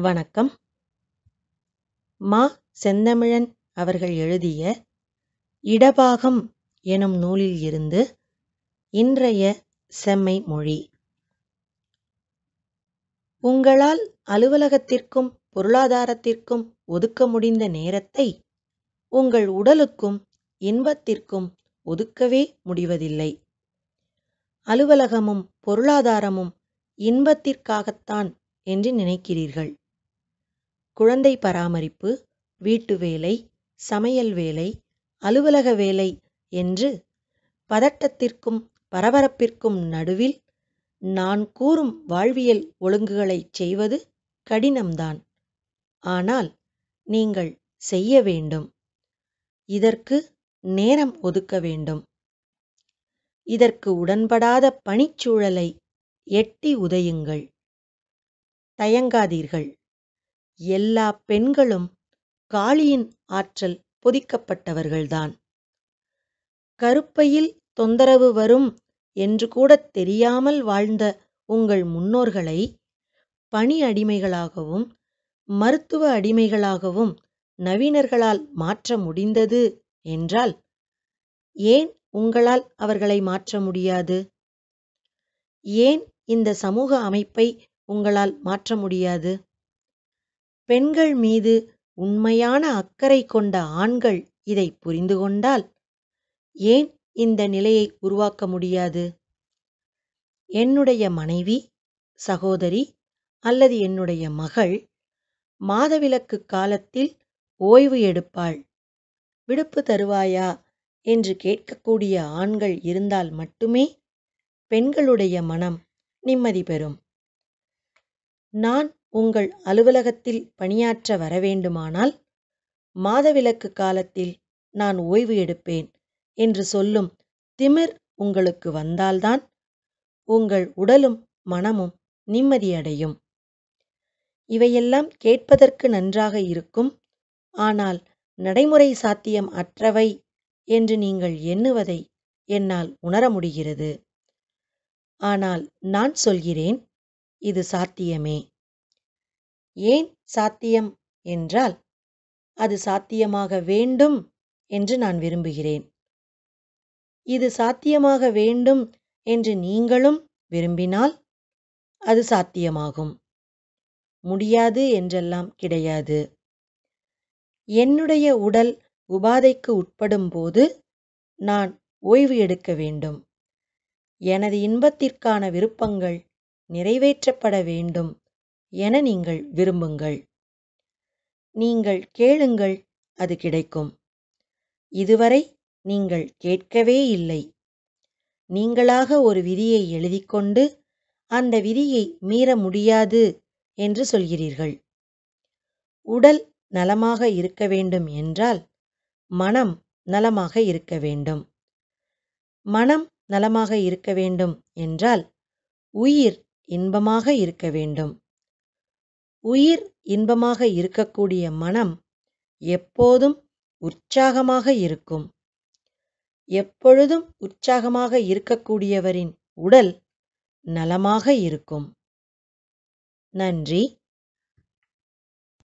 வணக்கம். மா செந்தமிழன் அவர்கள் எழுதிய இடபாகம் எனும் நூலில் இருந்து இன்றைய செம்மை மொழி. உங்களால் அலுவலகத்திற்கும் பொருளாதாரத்திற்கும் ஒதுக்க முடிந்த நேரத்தை உங்கள் உடலுக்கும் இன்பத்திற்கும் ஒதுக்கவே முடிவதில்லை. அலுவலகமும் பொருளாதாரமும் இன்பத்திற்காகத்தான் என்று நினைக்கிறீர்கள். குழந்தை பராமரிப்பு வீட்டு வேலை சமையல் வேலை அலுவலக வேலை என்று பதட்டத்திற்கும் பரபரப்பிற்கும் நடுவில் நான் கூறும் வாழ்வியல் ஒழுங்குகளைச் செய்வது கடினம்தான். ஆனால் நீங்கள் செய்ய வேண்டும். இதற்கு நேரம் ஒதுக்க வேண்டும். இதற்கு உடன்படாத பணிச்சூழலை எட்டி உதையுங்கள். தயங்காதீர்கள். எல்லா பெண்களும் காளியின் ஆற்றல் பொதிக்கப்பட்டவர்கள்தான். கருப்பையில் தொந்தரவு வரும் என்று கூட தெரியாமல் வாழ்ந்த உங்கள் முன்னோர்களை பணி அடிமைகளாகவும் மருத்துவ அடிமைகளாகவும் நவீனர்களால் மாற்ற முடிந்தது என்றால் ஏன் உங்களால் அவர்களை மாற்ற முடியாது? ஏன் இந்த சமூக அமைப்பை உங்களால் மாற்ற முடியாது? பெண்கள் மீது உண்மையான அக்கறை கொண்ட ஆண்கள் இதை புரிந்து கொண்டால் ஏன் இந்த நிலையை உருவாக்க முடியாது? என்னுடைய மனைவி சகோதரி அல்லது என்னுடைய மகள் மாதவிலக்கு காலத்தில் ஓய்வு எடுப்பாள். விடுப்பு தருவாயா என்று கேட்கக்கூடிய ஆண்கள் இருந்தால் மட்டுமே பெண்களுடைய மனம் நிம்மதி பெறும். நான் உங்கள் அலுவலகத்தில் பணியாற்ற வரவேண்டுமானால் மாதவிலக்கு காலத்தில் நான் ஓய்வு எடுப்பேன் என்று சொல்லும் திமிர் உங்களுக்கு வந்தால்தான் உங்கள் உடலும் மனமும் நிம்மதியடையும். இவையெல்லாம் கேட்பதற்கு நன்றாக இருக்கும். ஆனால் நடைமுறை சாத்தியம் அற்றவை என்று நீங்கள் எண்ணுவதை என்னால் உணர முடிகிறது. ஆனால் நான் சொல்கிறேன் இது சாத்தியமே. ஏன் சாத்தியம் என்றால் அது சாத்தியமாக வேண்டும் என்று நான் விரும்புகிறேன். இது சாத்தியமாக வேண்டும் என்று நீங்களும் விரும்பினால் அது சாத்தியமாகும். முடியாது என்றெல்லாம் கிடையாது. என்னுடைய உடல் உபாதைக்கு உட்படும் போது நான் ஓய்வு எடுக்க வேண்டும். எனது இன்பத்திற்கான விருப்பங்கள் நிறைவேற்றப்பட வேண்டும். என நீங்கள் விரும்புங்கள். நீங்கள் கேளுங்கள் அது கிடைக்கும். இதுவரை நீங்கள் கேட்கவே இல்லை. நீங்களாக ஒரு விதியை எழுதிக்கொண்டு அந்த விதியை மீற முடியாது என்று சொல்கிறீர்கள். உடல் நலமாக இருக்க வேண்டும் என்றால் மனம் நலமாக இருக்க வேண்டும். மனம் நலமாக இருக்க வேண்டும் என்றால் உயிர் இன்பமாக இருக்க வேண்டும். உயிர் இன்பமாக இருக்கக்கூடிய மனம் எப்போதும் உற்சாகமாக இருக்கும். எப்பொழுதும் உற்சாகமாக இருக்கக்கூடியவரின் உடல் நலமாக இருக்கும். நன்றி.